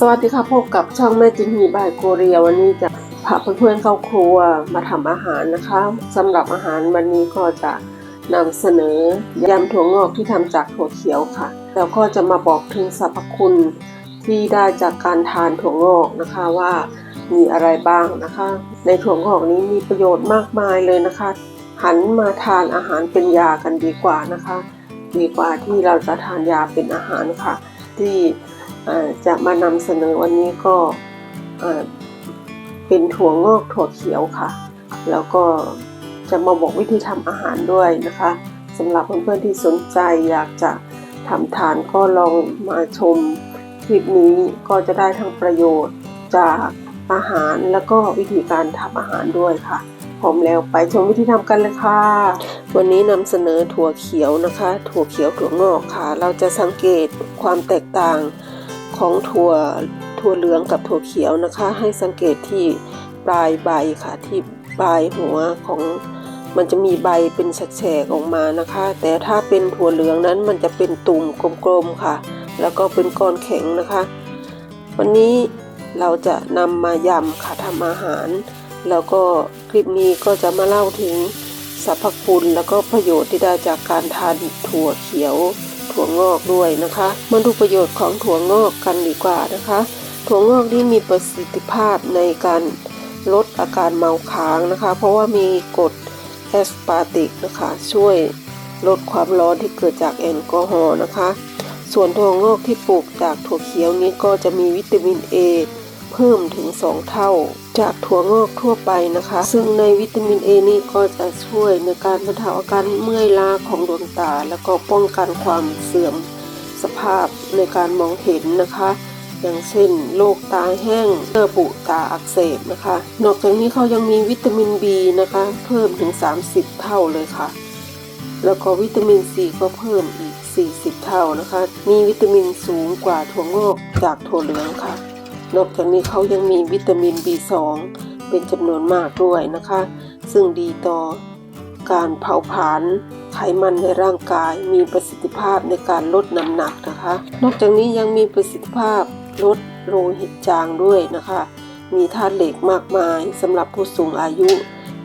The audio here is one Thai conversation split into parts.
สวัสดีค่ะพบกับช่องแม่จินฮีบายโกเรียวันนี้จะพาเพื่อนๆเข้าครัวมาทำอาหารนะคะสำหรับอาหารวันนี้ก็จะนำเสนอยำถั่วงอกที่ทำจากถั่วเขียวค่ะ แล้วก็จะมาบอกถึงสรรพคุณที่ได้จากการทานถั่วงอกนะคะว่ามีอะไรบ้างนะคะ ในถั่วงอกนี้มีประโยชน์มากมายเลยนะคะ หันมาทานอาหารเป็นยากันดีกว่านะคะ ดีกว่าที่เราจะทานยาเป็นอาหารค่ะ ที่ จะมานำเสนอวันนี้ก็เป็นถั่วงอกถั่วเขียวค่ะ แล้วก็จะมาบอกวิธีทำอาหารด้วยนะคะสำหรับเพื่อนๆที่สนใจอยากจะทำทานก็ลองมาชมคลิปนี้ก็จะได้ทั้งประโยชน์จากอาหารแล้วก็วิธีการทำอาหารด้วยค่ะพร้อมแล้วไปชมวิธีทำกันเลยค่ะ วันนี้นำเสนอถั่วเขียวนะคะ ถั่วเขียวถั่วงอกค่ะ เราจะสังเกตความแตกต่าง ของถั่วถั่วเหลืองกับถั่วเขียวนะคะ ให้สังเกตที่ปลายใบค่ะ ที่ปลายหัวของมันจะมีใบเป็นแฉกออกมานะคะ แต่ถ้าเป็นถั่วเหลืองนั้นมันจะเป็นตุ่มกลมๆค่ะ แล้วก็เป็นก้อนแข็งนะคะ วันนี้เราจะนำมายำค่ะทำอาหาร แล้วก็คลิปนี้ก็จะมาเล่าถึงสรรพคุณแล้วก็ประโยชน์ที่ได้จากการทานถั่วเขียว ถั่วงอกด้วยนะคะ มาดูประโยชน์ของถั่วงอกกันดีกว่านะคะ ถั่วงอกนี่มีประสิทธิภาพในการลดอาการเมาค้างนะคะ เพราะว่ามีกรดแอสปาร์ติกนะคะ ช่วยลดความร้อนที่เกิดจากแอลกอฮอล์นะคะ ส่วนถั่วงอกที่ปลูกจากถั่วเขียวนี้ก็จะมีวิตามิน A เพิ่มถึง 2 เท่า จากถั่วงอกทั่วไปนะคะ ซึ่งในวิตามิน A นี่ก็จะช่วยในการบรรเทาอาการเมื่อยล้าของดวงตา แล้วก็ป้องกันความเสื่อมสภาพในการมองเห็นนะคะ อย่างเช่นโรคตาแห้งเยื่อบุตาอักเสบนะคะ นอกจากนี้เขายังมีวิตามิน B นะคะ เพิ่มถึง 30 เท่าเลยค่ะ แล้วก็วิตามินซีก็เพิ่มอีก 40 เท่านะคะ มีวิตามินสูงกว่าถั่วงอกจากถั่วเหลืองค่ะ นอกจากนี้เขายังมีวิตามิน B2 เป็นจำนวนมากด้วยนะคะ ซึ่งดีต่อการเผาผลาญไขมันในร่างกายมีประสิทธิภาพในการลดน้ำหนักนะคะ นอกจากนี้ยังมีประสิทธิภาพลดโลหิตจางด้วยนะคะ มีธาตุเหล็กมากมายสำหรับผู้สูงอายุ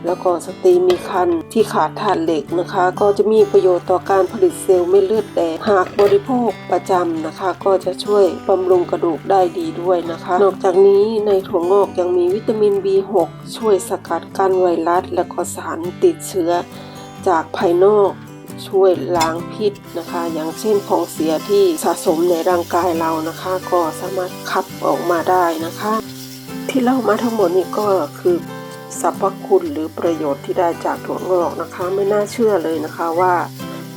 แล้วก็สตรีมีครรภ์ที่ขาดธาตุเหล็กนะคะ ก็จะมีประโยชน์ต่อการผลิตเซลล์เม็ดเลือดแดงหากบริโภคประจำนะคะ ก็จะช่วยบำรุงกระดูกได้ดีด้วยนะคะ นอกจากนี้ในถั่วงอกยังมีวิตามิน B6 ช่วยสกัดกั้นไวรัส และก็สารติดเชื้อ จากภายนอกช่วยล้างพิษนะคะ อย่างเช่นของเสียที่สะสมในร่างกายเรานะคะ ก็สามารถขับออกมาได้นะคะ ที่เล่ามาทั้งหมดนี้ก็คือ สรรพคุณหรือประโยชน์ที่ได้จากถั่วงอกนะคะ ไม่น่าเชื่อเลยนะคะว่า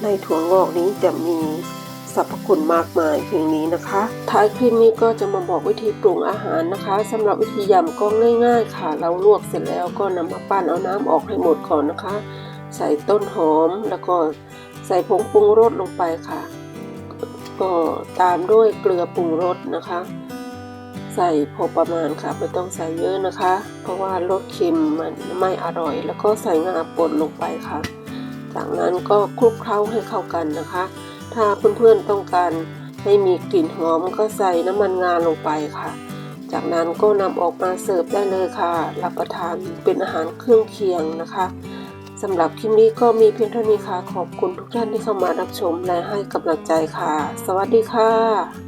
ในถั่วงอกนี้จะมีสรรพคุณมากมายเพียงนี้นะคะ ท้ายคลิปนี้ก็จะมาบอกวิธีปรุงอาหารนะคะสำหรับวิธียำก็ง่าย ๆ ค่ะ เราลวกเสร็จแล้วก็นำมาปั้นเอาน้ำออกให้หมดก่อนนะคะ ใส่ต้นหอมแล้วก็ใส่ผงปรุงรสลงไปค่ะ ก็ตามด้วยเกลือปรุงรสนะคะ ใส่พอประมาณค่ะไม่ต้องใส่เยอะนะคะ เพราะว่ารสเค็มมันไม่อร่อย แล้วก็ใส่งาป่นลงไปค่ะ จากนั้นก็คลุกเคล้าให้เข้ากันนะคะ ถ้าเพื่อนๆต้องการให้มีกลิ่นหอมก็ใส่น้ำมันงาลงไปค่ะ จากนั้นก็นำออกมาเสิร์ฟได้เลยค่ะ รับประทานเป็นอาหารเครื่องเคียงนะคะสำหรับคลิปนี้ก็มีเพียงเท่านี้ค่ะ ขอบคุณทุกท่านที่เข้ามารับชมและให้กำลังใจค่ะ สวัสดีค่ะ